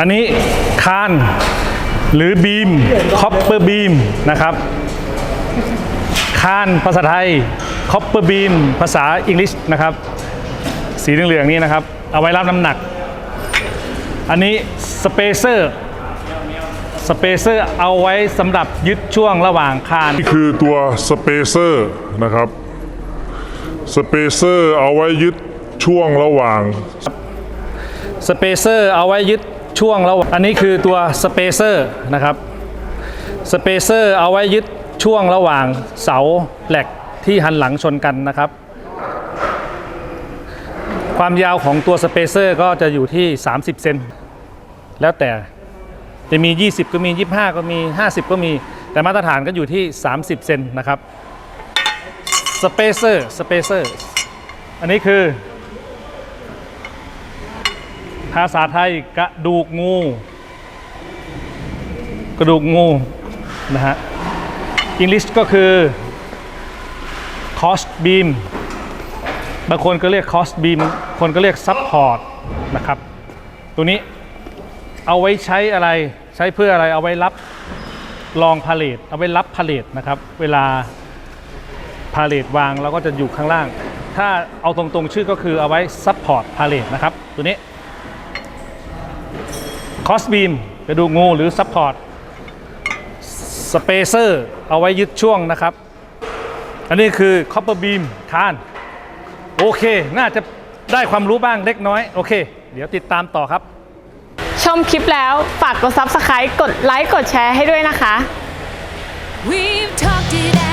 อันนี้คานหรือบีมคอปเปอร์บีมนะครับคานภาษาไทยคอปเปอร์บีมภาษาอังกฤษนะครับ สีเหลืองๆนี้นะครับ เอาไว้รับน้ำหนัก อันนี้สเปเซอร์สเปเซอร์เอาไว้สำหรับยึดช่วงระหว่างคานนี่คือตัวสเปเซอร์นะครับสเปเซอร์เอาไว้ยึดช่วงระหว่างสเปเซอร์เอาไว้ยึด ช่วงระหว่างอันนี้คือตัวสเปเซอร์นะครับสเปเซอร์เอาไว้ยึดช่วงระหว่างเสาแหลกที่หันหลังชนกันนะครับ ความยาวของตัวสเปเซอร์ก็จะอยู่ที่ 30 เซนแล้วแต่จะมี 20 ก็มี 25 ก็มี 50 ก็มี แต่มาตรฐานก็อยู่ที่ 30 เซนนะครับสเปเซอร์สเปเซอร์อันนี้คือาษาไทยกระดูกงู กระดูกงูนะฮะอังกฤษก็คือ cost beam บางคนก็เรียก cost beam คนก็เรียก support นะครับ ตัวนี้เอาไว้ใช้อะไรใช้เพื่ออะไรเอาไว้รับรองพาเลทเอาไว้รับพาเลทนะครับ เวลาพาเลทวางเราก็จะอยู่ข้างล่าง ถ้าเอาตรงๆชื่อก็คือเอาไว้ support พาเลทนะครับ ตัวนี้ คอสบีมกระดูกงูหรือซัพพอร์ตสเปเซอร์เอาไว้ยึดช่วงนะครับ อันนี้คือคอปเปอร์บีมคาน โอเค น่าจะได้ความรู้บ้างเล็กน้อย โอเค เดี๋ยวติดตามต่อครับ ชมคลิปแล้วฝากกด Subscribe กดไลค์กดแชร์ให้ด้วยนะคะ We've talked it out.